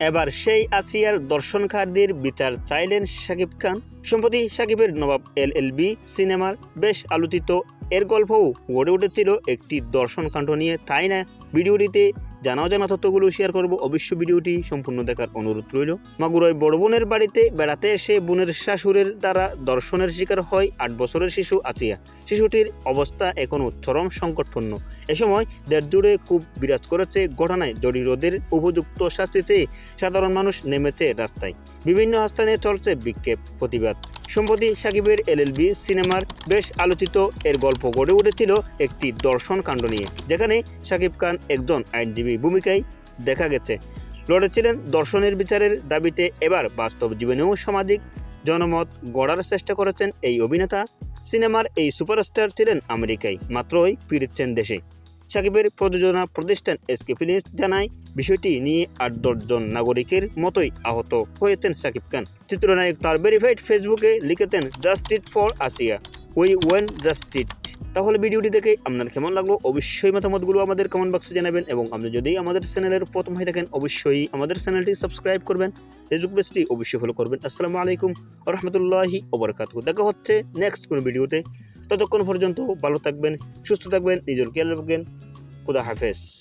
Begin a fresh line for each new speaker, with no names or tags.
এবার সেই আসিয়ার দর্শনকারদের বিচার চাইলেন সাকিব খান। সম্প্রতি সাকিবের নবাব এল এল বি সিনেমার বেশ আলোচিত এর গল্পও গড়ে উঠেছিল একটি দর্শনকাণ্ড নিয়ে। তাই না? ভিডিওটিতে জানা জানা তথ্যগুলো শেয়ার করব। অবশ্য ভিডিওটি সম্পূর্ণ দেখার অনুরোধ রইল। মাগুরায় বড় বোনের বাড়িতে বেড়াতে এসে বোনের শাশুড়ের দ্বারা দর্শনের শিকার হয় আট বছরের শিশু আচিয়া। শিশুটির অবস্থা এখনও চরম সংকটপূর্ণ। এ সময় দেড় জুড়ে খুব বিরাজ করেছে ঘটনায়। জড়িরোদের উপযুক্ত শাস্তি চেয়ে সাধারণ মানুষ নেমেছে রাস্তায়। বিভিন্ন স্থানে চলছে বিক্ষেপ প্রতিবাদ। সম্প্রতি সাকিবের এলএলবি সিনেমার বেশ আলোচিত এর গল্প গড়ে উঠেছিল একটি দর্শন কাণ্ড নিয়ে, যেখানে সাকিব খান একজন আইনজীবী ভূমিকায় দেখা গেছে। লড়েছিলেন দর্শনের বিচারের দাবিতে এবার বাস্তব জীবনেও সামাজিক জনমত গড়ার চেষ্টা করেছেন এই অভিনেতা। সিনেমার এই সুপারস্টার ছিলেন আমেরিকায়, মাত্রই ফিরছেন দেশে। সাকিবের প্রযোজনা প্রতিষ্ঠান এসকে ফিলিংস জানায়, বিষয়টি নিয়ে আট দশজন নাগরিকের মতোই আহত হয়েছেন সাকিব খান। চিত্রনায়ক তার ভেরিফাইড ফেসবুকে লিখেছেন justice for Asia, we want justice তাহলে ভিডিওটি দেখে আপনার কেমন লাগল? অবশ্যই মতামতগুলো আমাদের কমেন্ট বক্সে জানাবেন এবং আপনি যদি আমাদের চ্যানেলের প্রথম হয়ে থাকেন, অবশ্যই আমাদের চ্যানেলটি সাবস্ক্রাইব করবেন। ফেসবুক পেজটি অবশ্যই ফলো করবেন। আসসালামু আলাইকুম রহমতুল্লাহি ওবরকাত দেখা হচ্ছে নেক্সট কোনো ভিডিওতে। ততক্ষণ পর্যন্ত ভালো থাকবেন সুস্থ থাকবেন নিজের খেয়াল রাখবেন। খুদা হাফেজ।